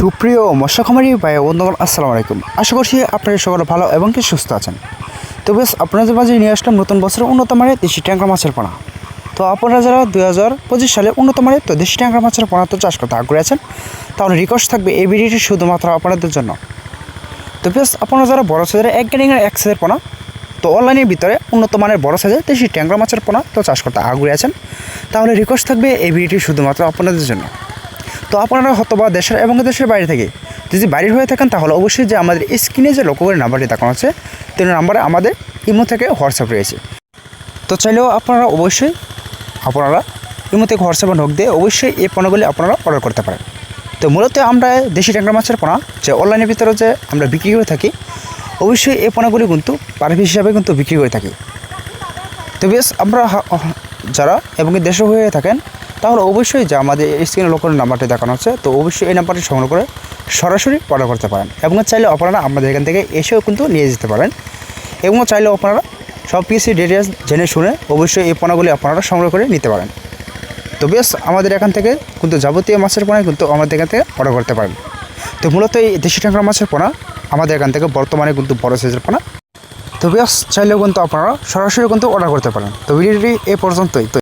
সুপ্রিয় খামারি ভাই বন্ধুগণ, আসসালামু আলাইকুম। আশা করছি আপনারা সকলে ভালো এবং কি সুস্থ আছেন। তো বেশ, আপনাদের মাঝে নিয়ে আসলাম নতুন বছরের উন্নত মানের দেশি ট্যাংরা মাছের পোনা। তো আপনারা যারা দুই হাজার পঁচিশ সালে উন্নত মানের তো দেশি ট্যাংরা মাছের পোনা তো চাষ করতে আগ্রহী আছেন, তাহলে রিকোয়েস্ট থাকবে এই ভিডিওটি শুধুমাত্র আপনাদের জন্য। তো বেশ, আপনারা যারা বড় সাইজের এক গ্যাডিংয়ের এক সাইজের পোনা, তো অনলাইনের ভিতরে উন্নত মানের বড় সাইজের দেশি ট্যাংরা মাছের পোনা তো চাষ করতে আগ্রহী আছেন, তাহলে রিকোয়েস্ট থাকবে এই ভিডিওটি শুধুমাত্র আপনাদের জন্য। তো আপনারা হয়তো বা দেশের এবং দেশের বাইরে থেকে যদি বাইরে হয়ে থাকেন, তাহলে অবশ্যই যে আমাদের স্ক্রিনে যে লক্ষ্য করে নাম্বারটি দেখানো আছে তিন নাম্বারে আমাদের ইমো থেকে হোয়াটসঅ্যাপ রয়েছে। তো চাইলেও আপনারা অবশ্যই, আপনারা ইমো থেকে হোয়াটসঅ্যাপে ঢোক দিয়ে অবশ্যই এই পণ্যগুলি আপনারা অর্ডার করতে পারেন। তো মূলত আমরা দেশি ট্যাংরা মাছের পোনা, যে অনলাইনের ভিতরে যে আমরা বিক্রি করে থাকি, অবশ্যই এই পোনাগুলি কিন্তু পার পিস হিসাবে কিন্তু বিক্রি করে থাকি। তো বেশ, আমরা যারা এবং দেশে হয়ে থাকেন তাহলে অবশ্যই যে আমাদের স্ক্রিনে লোকের নাম্বারটি দেখানো হচ্ছে, তো অবশ্যই এই নাম্বারটি সংগ্রহ করে সরাসরি অর্ডার করতে পারেন। এবং চাইলে আপনারা আমাদের এখান থেকে এসেও কিন্তু নিয়ে যেতে পারেন। এবং চাইলে আপনারা সব কিছু ডিটেলস জেনে শুনে অবশ্যই এই পণাগুলি আপনারা সংগ্রহ করে নিতে পারেন। তো বেশ, আমাদের এখান থেকে কিন্তু যাবতীয় মাছের পোনা কিন্তু আমাদের এখান থেকে অর্ডার করতে পারেন। তো মূলত এই দেশি ট্যাংরা মাছের পোনা আমাদের এখান থেকে বর্তমানে কিন্তু বড় সাইজের পোনা। তো বেশ, চাইলেও কিন্তু আপনারা সরাসরি কিন্তু অর্ডার করতে পারেন। তো ভিডিওটি এ পর্যন্তই। তো